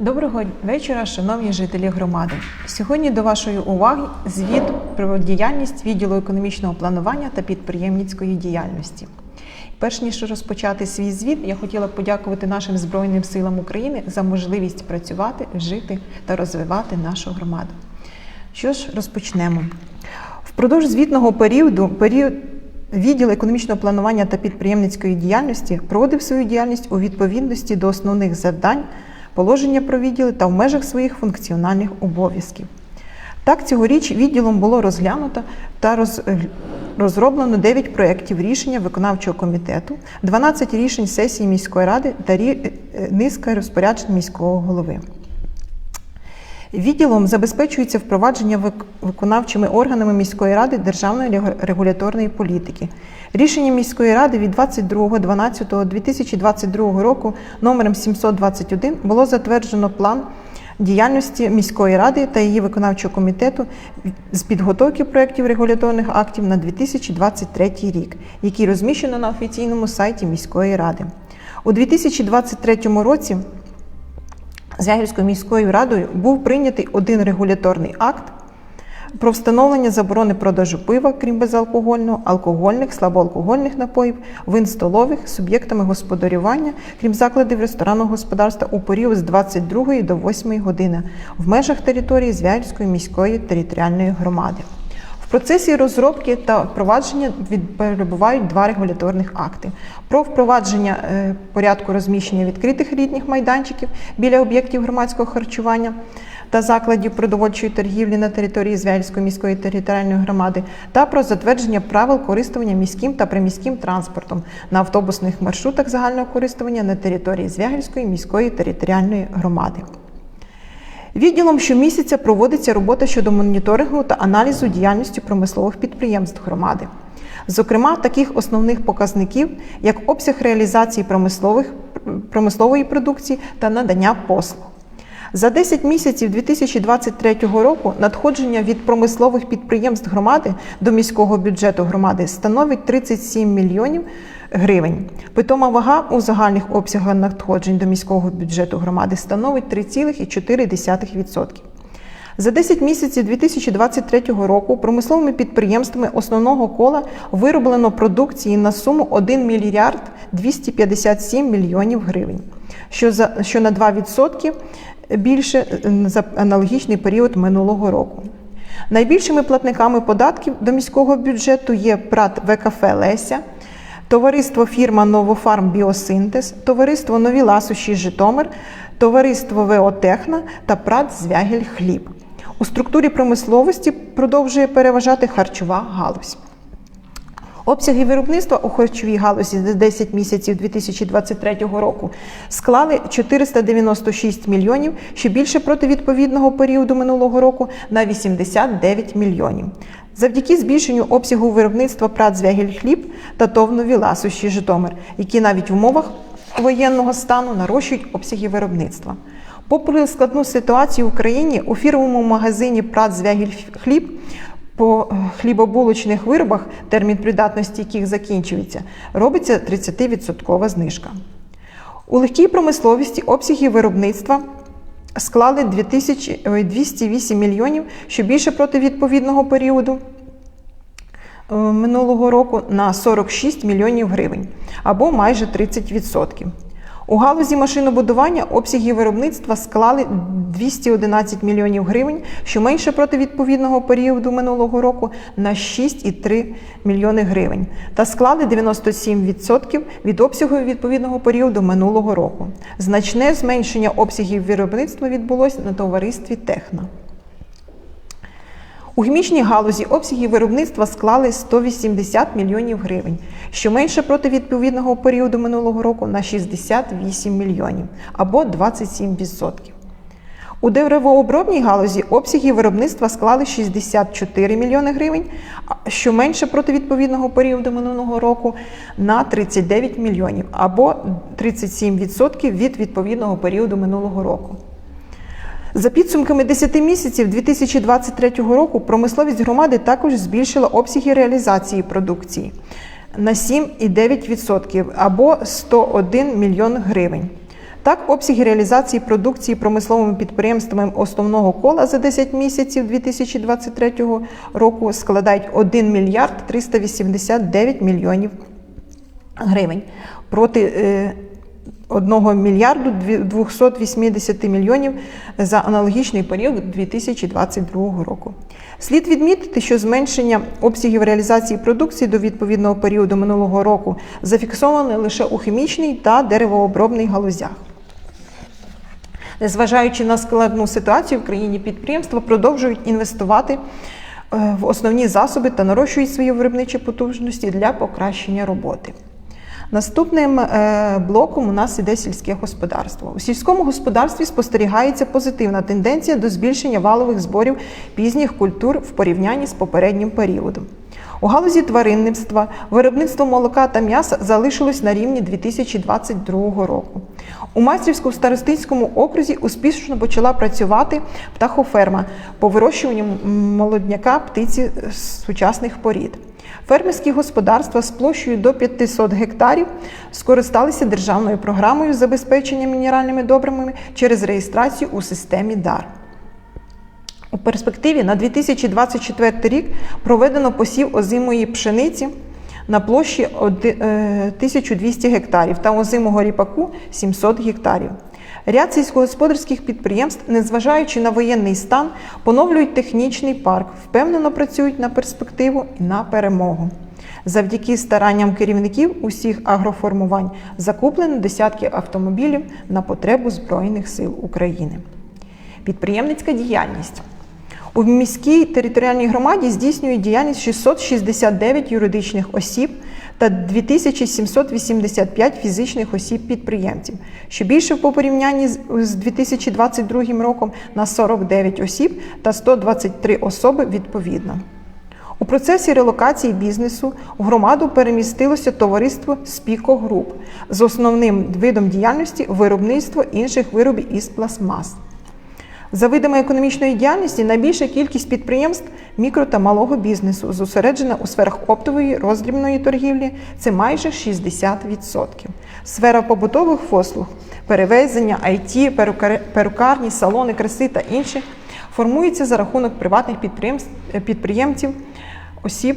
Доброго вечора, шановні жителі громади. Сьогодні до вашої уваги звіт про діяльність відділу економічного планування та підприємницької діяльності. Перш ніж розпочати свій звіт, я хотіла б подякувати нашим Збройним силам України за можливість працювати, жити та розвивати нашу громаду. Що ж, розпочнемо. Впродовж звітного періоду період Відділ економічного планування та підприємницької діяльності проводив свою діяльність у відповідності до основних завдань, положення про відділи та в межах своїх функціональних обов'язків. Так, цьогоріч відділом було розглянуто та роз... розроблено 9 проєктів рішення виконавчого комітету, 12 рішень сесії міської ради та рі... низка розпоряджень міського голови. Відділом забезпечується впровадження виконавчими органами міської ради державної регуляторної політики. Рішення міської ради від 22.12.2022 року номером 721 було затверджено план діяльності міської ради та її виконавчого комітету з підготовки проєктів регуляторних актів на 2023 рік, який розміщено на офіційному сайті міської ради. У 2023 році Звягільською міською радою був прийнятий один регуляторний акт про встановлення заборони продажу пива, крім безалкогольного, алкогольних, слабоалкогольних напоїв, вин столових суб'єктами господарювання, крім закладів ресторанного господарства у період з 22 до 8 години в межах території Звягільської міської територіальної громади. В процесі розробки та впровадження перебувають два регуляторних акти: про впровадження е, порядку розміщення відкритих літніх майданчиків біля об'єктів громадського харчування та закладів продовольчої торгівлі на території Звяльської міської територіальної громади, та про затвердження правил користування міським та приміським транспортом на автобусних маршрутах загального користування на території Звягільської міської територіальної громади. Відділом щомісяця проводиться робота щодо моніторингу та аналізу діяльності промислових підприємств громади. Зокрема, таких основних показників, як обсяг реалізації промислових, промислової продукції та надання послуг. За 10 місяців 2023 року надходження від промислових підприємств громади до міського бюджету громади становить 37 мільйонів гривень. Питома вага у загальних обсягах надходжень до міського бюджету громади становить 3,4%. За 10 місяців 2023 року промисловими підприємствами основного кола вироблено продукції на суму 1 мільярд 257 мільйонів гривень, що, на 2% більше за аналогічний період минулого року. Найбільшими платниками податків до міського бюджету є ПРАТ ВКФ Леся, товариство фірма Новофарм Біосинтез, товариство Нові Ласощі Житомир, товариство ВО Техна та ПРАТ Звягель Хліб. У структурі промисловості продовжує переважати харчова галузь. Обсяги виробництва у харчовій галузі за 10 місяців 2023 року склали 496 мільйонів, що більше проти відповідного періоду минулого року на 89 мільйонів. Завдяки збільшенню обсягу виробництва прат «Звягель хліб та товнові ласощі Житомир, які навіть в умовах воєнного стану нарощують обсяги виробництва. Попри складну ситуацію в Україні, у фірмовому магазині Прат «Звягель хліб по е, хлібобулочних виробах, термін придатності яких закінчується, робиться 30% знижка. У легкій промисловості обсяги виробництва склали 2000 208 мільйонів, що більше проти відповідного періоду е, минулого року на 46 мільйонів гривень або майже 30%. У галузі машинобудування обсяги виробництва склали 211 мільйонів гривень, що менше проти відповідного періоду минулого року на 6,3 мільйони гривень, та склали 97% від обсягу відповідного періоду минулого року. Значне зменшення обсягів виробництва відбулося на товаристві Техна. У хімічній галузі обсяги виробництва склали 180 мільйонів гривень, що менше проти відповідного періоду минулого року на 68 мільйонів або 27%. У деревообробній галузі обсяги виробництва склали 64 мільйони гривень, що менше проти відповідного періоду минулого року на 39 мільйонів або 37% від відповідного періоду минулого року. За підсумками 10 місяців 2023 року промисловість громади також збільшила обсяги реалізації продукції на 7,9% або 101 мільйон гривень. Так, обсяги реалізації продукції промисловими підприємствами основного кола за 10 місяців 2023 року складають 1 мільярд 389 мільйонів гривень проти е, 1 мільярду 280 мільйонів за аналогічний період 2022 року. Слід відмітити, що зменшення обсягів реалізації продукції до відповідного періоду минулого року зафіксоване лише у хімічній та деревообробній галузях. Незважаючи на складну ситуацію в країні, підприємства продовжують інвестувати е, в основні засоби та нарощують свої виробничі потужності для покращення роботи. Наступним е, блоком у нас іде сільське господарство. У сільському господарстві спостерігається позитивна тенденція до збільшення валових зборів пізніх культур в порівнянні з попереднім періодом. У галузі тваринництва виробництво молока та м'яса залишилось на рівні 2022 року. У Майстрівському старостинському окрузі успішно почала працювати птахоферма по вирощуванню молодняка птиці з сучасних порід. Фермерські господарства з площею до 500 гектарів скористалися державною програмою забезпечення мінеральними добривами через реєстрацію у системі ДАР. У перспективі на 2024 рік проведено посів озимої пшениці на площі 1200 гектарів та озимого ріпаку 700 гектарів. Ряд сільськогосподарських підприємств, незважаючи на воєнний стан, поновлюють технічний парк, впевнено працюють на перспективу і на перемогу. Завдяки старанням керівників усіх агроформувань закуплено десятки автомобілів на потребу Збройних сил України. Підприємницька діяльність. У міській територіальній громаді здійснюють діяльність 669 юридичних осіб та 2785 фізичних осіб-підприємців, що більше по порівнянні з 2022 роком на 49 осіб та 123 особи відповідно. У процесі релокації бізнесу в громаду перемістилося товариство Спіко Груп з основним видом діяльності виробництво інших виробів із пластмас. За видами економічної діяльності найбільша кількість підприємств мікро та малого бізнесу зосереджена у сферах оптової роздрібної торгівлі це майже 60%. Сфера побутових послуг, перевезення, IT, перукарні, салони краси та інші формується за рахунок приватних підприємців осіб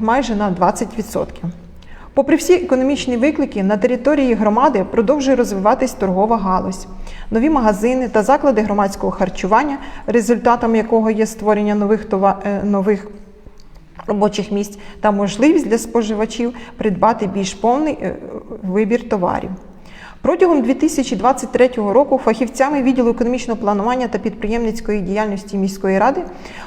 майже на 20%. Попри всі економічні виклики, на території громади продовжує розвиватись торгова галузь, нові магазини та заклади громадського харчування, результатом якого є створення нових това... нових робочих місць та можливість для споживачів придбати більш повний вибір товарів. Протягом 2023 року фахівцями відділу економічного планування та підприємницької діяльності міської ради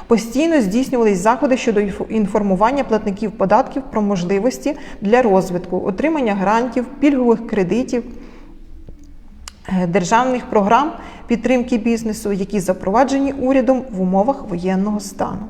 постійно здійснювались заходи щодо інформування платників податків про можливості для розвитку, отримання грантів, пільгових кредитів, державних програм підтримки бізнесу, які запроваджені урядом в умовах воєнного стану.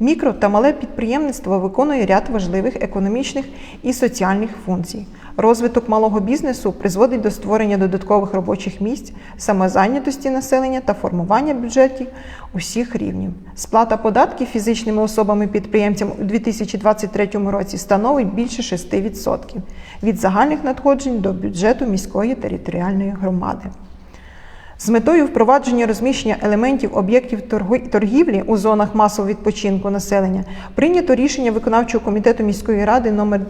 Мікро та мале підприємництво виконує ряд важливих економічних і соціальних функцій. Розвиток малого бізнесу призводить до створення додаткових робочих місць, самозайнятості населення та формування бюджетів усіх рівнів. Сплата податків фізичними особами-підприємцям у 2023 році становить більше 6% від загальних надходжень до бюджету міської територіальної громади. З метою впровадження розміщення елементів об'єктів торгівлі у зонах масового відпочинку населення прийнято рішення виконавчого комітету міської ради номер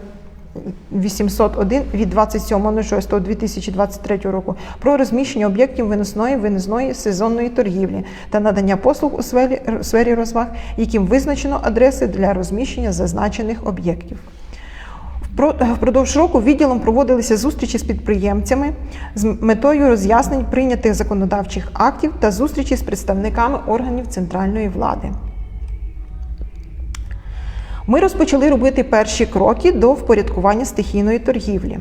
801 від 27.06.2023 року про розміщення об'єктів виносної винизної сезонної торгівлі та надання послуг у сфері, сфері розваг, яким визначено адреси для розміщення зазначених об'єктів. Впродовж року відділом проводилися зустрічі з підприємцями з метою роз'яснень прийнятих законодавчих актів та зустрічі з представниками органів центральної влади. Ми розпочали робити перші кроки до впорядкування стихійної торгівлі.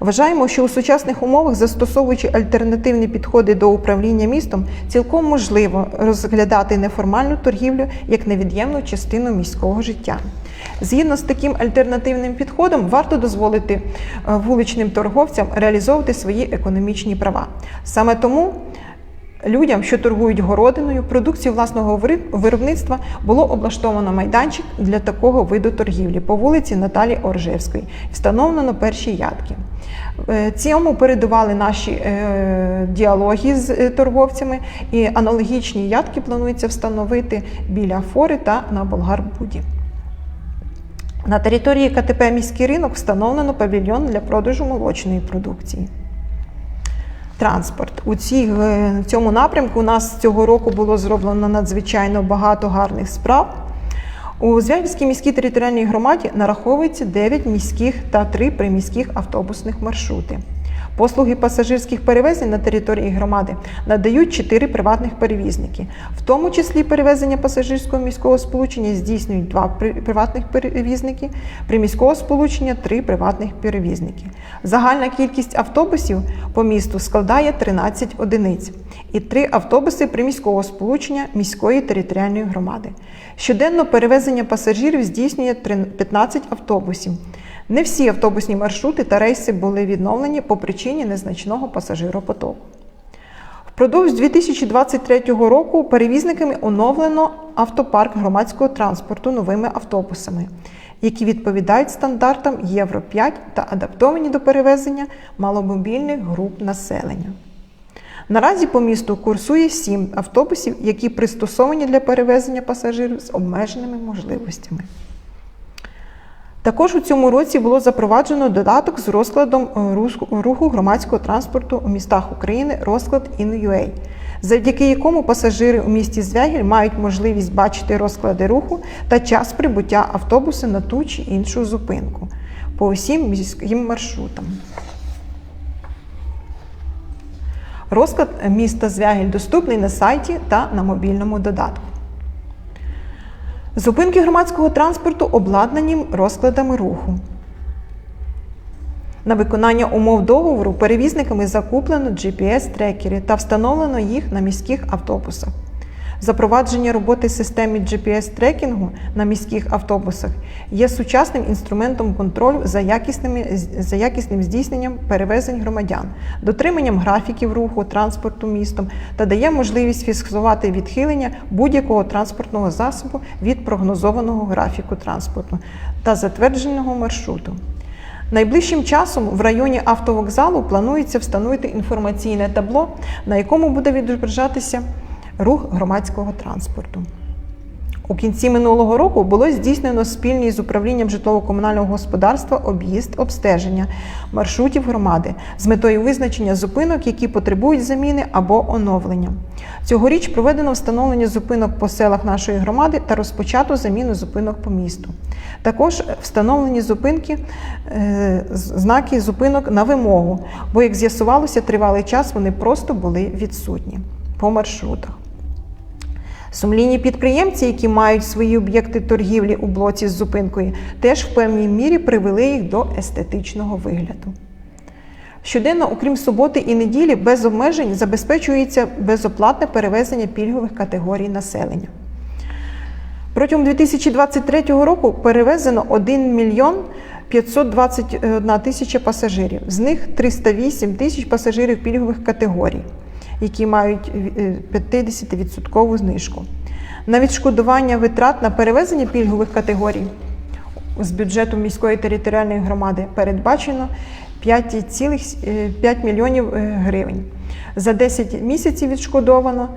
Вважаємо, що у сучасних умовах, застосовуючи альтернативні підходи до управління містом, цілком можливо розглядати неформальну торгівлю як невід'ємну частину міського життя. Згідно з таким альтернативним підходом, варто дозволити е, вуличним торговцям реалізовувати свої економічні права. Саме тому людям, що торгують городиною, продукцією власного виробництва, було облаштовано майданчик для такого виду торгівлі по вулиці Наталі Оржевської. Встановлено перші ядки. Е, Цьому передували наші е, діалоги з е, торговцями, і аналогічні ядки планується встановити біля Фори та на Болгарбуді. На території КТП міський ринок встановлено павільйон для продажу молочної продукції. Транспорт. У цій, в цьому напрямку у нас цього року було зроблено надзвичайно багато гарних справ. У Звягільській міській територіальній громаді нараховується 9 міських та 3 приміських автобусних маршрути. Послуги пасажирських перевезень на території громади надають 4 приватних перевізники. В тому числі перевезення пасажирського міського сполучення здійснюють 2 приватних перевізники, приміського сполучення 3 приватних перевізники. Загальна кількість автобусів по місту складає 13 одиниць і 3 автобуси приміського сполучення міської територіальної громади. Щоденно перевезення пасажирів здійснює 15 автобусів. Не всі автобусні маршрути та рейси були відновлені по причині незначного пасажиропотоку. Впродовж 2023 року перевізниками оновлено автопарк громадського транспорту новими автобусами, які відповідають стандартам Євро 5 та адаптовані до перевезення маломобільних груп населення. Наразі по місту курсує 7 автобусів, які пристосовані для перевезення пасажирів з обмеженими можливостями. Також у цьому році було запроваджено додаток з розкладом е, руху громадського транспорту у містах України розклад InUA, завдяки якому пасажири у місті Звягіль мають можливість бачити розклади руху та час прибуття автобуса на ту чи іншу зупинку по усім міським маршрутам. Розклад міста Звягіль доступний на сайті та на мобільному додатку. Зупинки громадського транспорту обладнані розкладами руху. На виконання умов договору перевізниками закуплено GPS-трекери та встановлено їх на міських автобусах. Запровадження роботи системи GPS-трекінгу на міських автобусах є сучасним інструментом контролю за, якісними, за якісним здійсненням перевезень громадян, дотриманням графіків руху транспорту містом та дає можливість фіксувати відхилення будь-якого транспортного засобу від прогнозованого графіку транспорту та затвердженого маршруту. Найближчим часом в районі автовокзалу планується встановити інформаційне табло, на якому буде відображатися рух громадського транспорту. У кінці минулого року було здійснено спільний з управлінням житлово-комунального господарства об'їзд обстеження маршрутів громади з метою визначення зупинок, які потребують заміни або оновлення. Цьогоріч проведено встановлення зупинок по селах нашої громади та розпочато заміну зупинок по місту. Також встановлені зупинки, е, знаки зупинок на вимогу, бо, як з'ясувалося, тривалий час вони просто були відсутні по маршрутах. Сумлінні підприємці, які мають свої об'єкти торгівлі у блоці з зупинкою, теж в певній мірі привели їх до естетичного вигляду. Щоденно, окрім суботи і неділі, без обмежень забезпечується безоплатне перевезення пільгових категорій населення. Протягом 2023 року перевезено 1 мільйон 521 тисяча пасажирів. З них 308 тисяч пасажирів пільгових категорій, які мають е, 50% знижку. На відшкодування витрат на перевезення пільгових категорій з бюджету міської територіальної громади передбачено 5,5 мільйонів е, гривень. За 10 місяців відшкодовано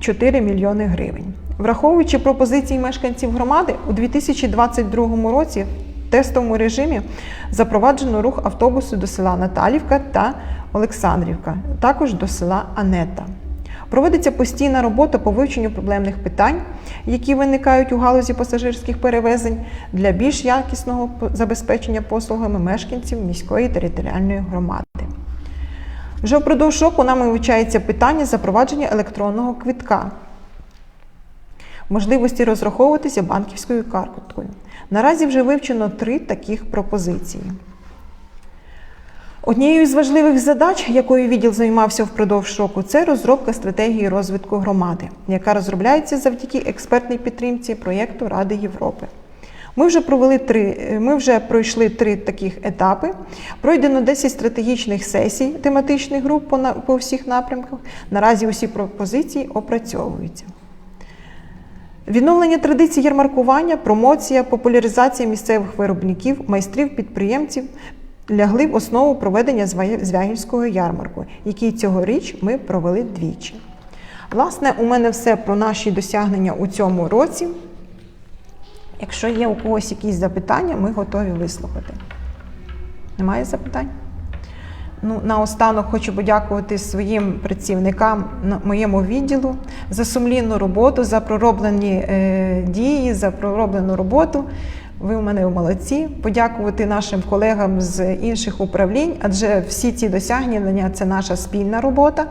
4 мільйони гривень. Враховуючи пропозиції мешканців громади, у 2022 році тестовому режимі запроваджено рух автобусу до села Наталівка та Олександрівка, також до села Анета. Проводиться постійна робота по вивченню проблемних питань, які виникають у галузі пасажирських перевезень для більш якісного забезпечення послугами мешканців міської територіальної громади. Вже впродовж року нами вивчається питання запровадження електронного квитка, можливості розраховуватися банківською карткою. Наразі вже вивчено три таких пропозиції. Однією з важливих задач, якою відділ займався впродовж року, це розробка стратегії розвитку громади, яка розробляється завдяки експертній підтримці проєкту Ради Європи. Ми вже провели три. Ми вже пройшли три таких етапи. Пройдено 10 стратегічних сесій тематичних груп по, по всіх напрямках. Наразі усі пропозиції опрацьовуються. Відновлення традицій ярмаркування, промоція, популяризація місцевих виробників, майстрів, підприємців лягли в основу проведення Звя- Звягільського ярмарку, який цьогоріч ми провели двічі. Власне, у мене все про наші досягнення у цьому році. Якщо є у когось якісь запитання, ми готові вислухати. Немає запитань? Ну, наостанок хочу подякувати своїм працівникам моєму відділу за сумлінну роботу, за пророблені е, дії, за пророблену роботу. Ви у мене молодці. Подякувати нашим колегам з інших управлінь, адже всі ці досягнення це наша спільна робота.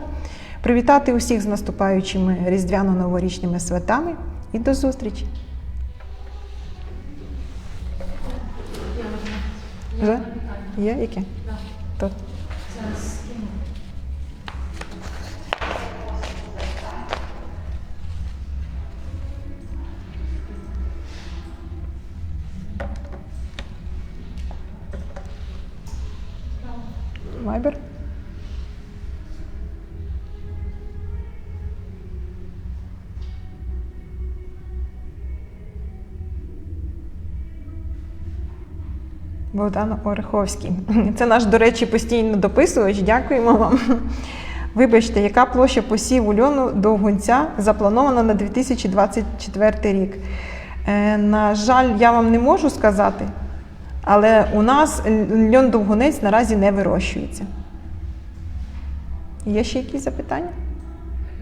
Привітати усіх з наступаючими різдвяно-новорічними святами і до зустрічі. Вже? Є яке? Тут. Вайбер? Богдан Ореховський. Це наш, до речі, постійно дописувач. Дякуємо вам. Вибачте, яка площа посіву льону довгунця запланована на 2024 рік? Е, на жаль, я вам не можу сказати, але у нас льон довгунець наразі не вирощується. Є ще якісь запитання?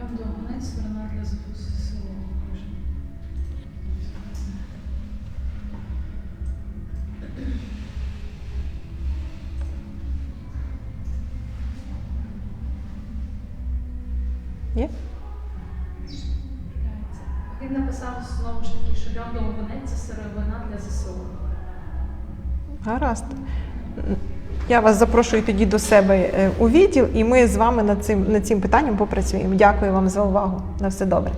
Льон Довгонець, сторона для ЗСУ. Є? Він написав знову ж таки, що льон Довгонець це сировина для ЗСУ. Гаразд. Я вас запрошую тоді до себе е, у відділ, і ми з вами над цим, над цим питанням попрацюємо. Дякую вам за увагу. На все добре.